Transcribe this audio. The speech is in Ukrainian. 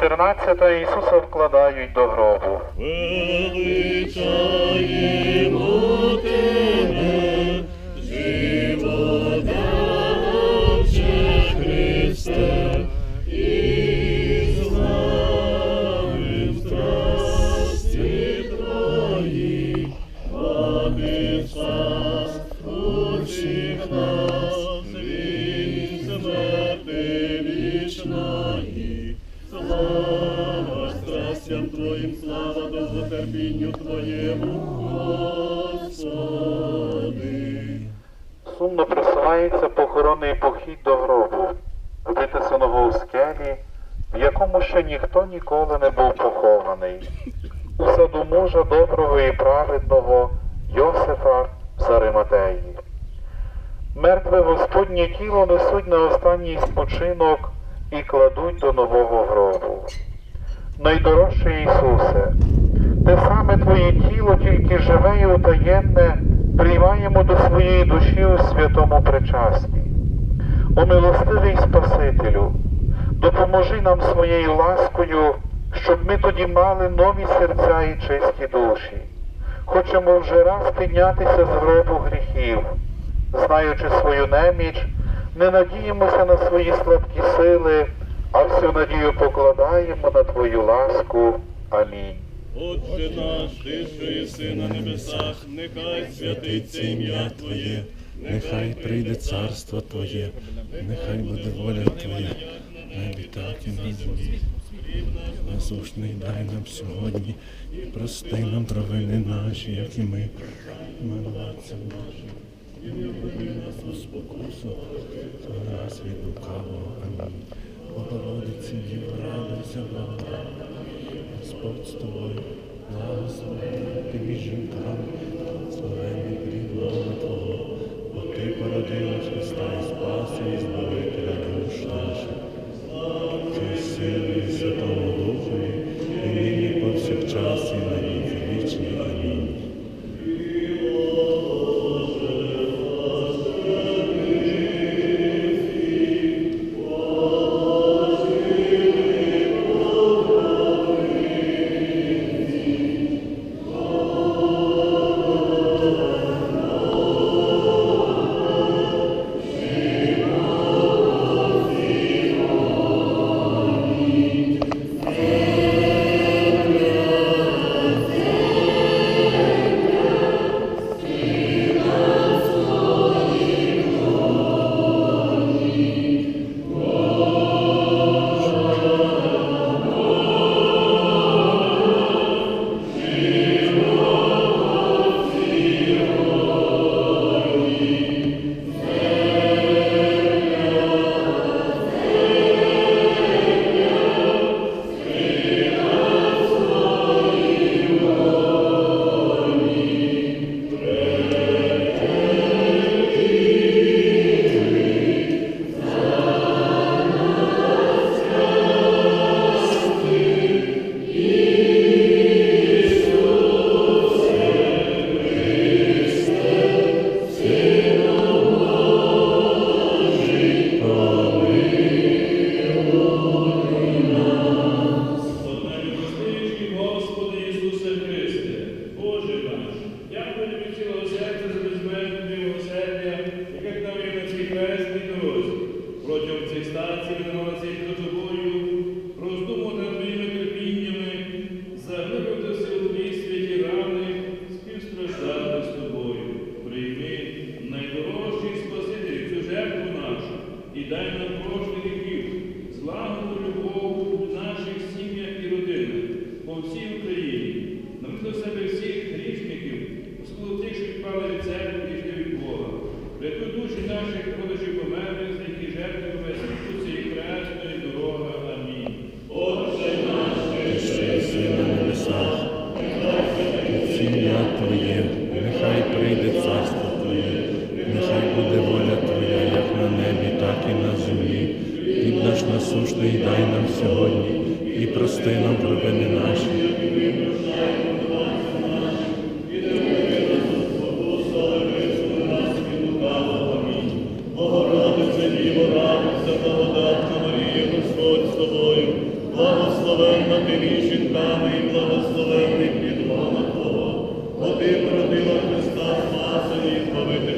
14 Ісуса вкладають до гробу. Величаємо страстям Твоїм, слава довготерпінню Твоєму, Господи. Сумно просувається похоронний похід до гробу, витисаного у скелі, в якому ще ніхто ніколи не був похований. У саду мужа доброго і праведного Йосифа з Ариматеї. Мертве Господнє тіло несуть на останній спочинок і кладуть до нового гробу. Найдорожчий Ісусе, те саме Твоє тіло, тільки живе і утаєнне, приймаємо до своєї душі у святому причасті. О милостивий Спасителю, допоможи нам своєю ласкою, щоб ми тоді мали нові серця і чисті душі. Хочемо вже раз піднятися з гробу гріхів, знаючи свою неміч, не надіємося на свої слабкі сили, надію покладаємо на Твою ласку. Амінь. Отче наш, ти що єси на небесах, нехай святиться ім'я Твоє, Нехай прийде царство Твоє, нехай буде воля Твоя, небі так і на землі. Насушний дай нам сьогодні і прости нам провини наші, як і ми, винуватцям нашим. І не нас у спокусу, нас від лукавого. Амінь. Діво, Господь з тобою, благословенна ти між жінками, благословенний плід лона Твого, бо ти породила Христа і Спаса і Збавителя душ наших. Протягом цих стацій ми намагалися йти до тобою, роздумувати над твоїми терпіннями, заглибитися у твої святі рани, співстраждати з тобою. Прийми найдорожчий Спаситель цю жертву нашу і дай нам прощення гріхів, злагоду любов в наших сім'ях і родинах по всій Україні. Нам до себе всіх грішників, що відпали від церкви і від Бога. Рятуй душі наших родичів померлих, насушний дай нам сьогодні, і прости нам провини наші, між жінками і благословених від бо ти породила Христа, спаса і збавити.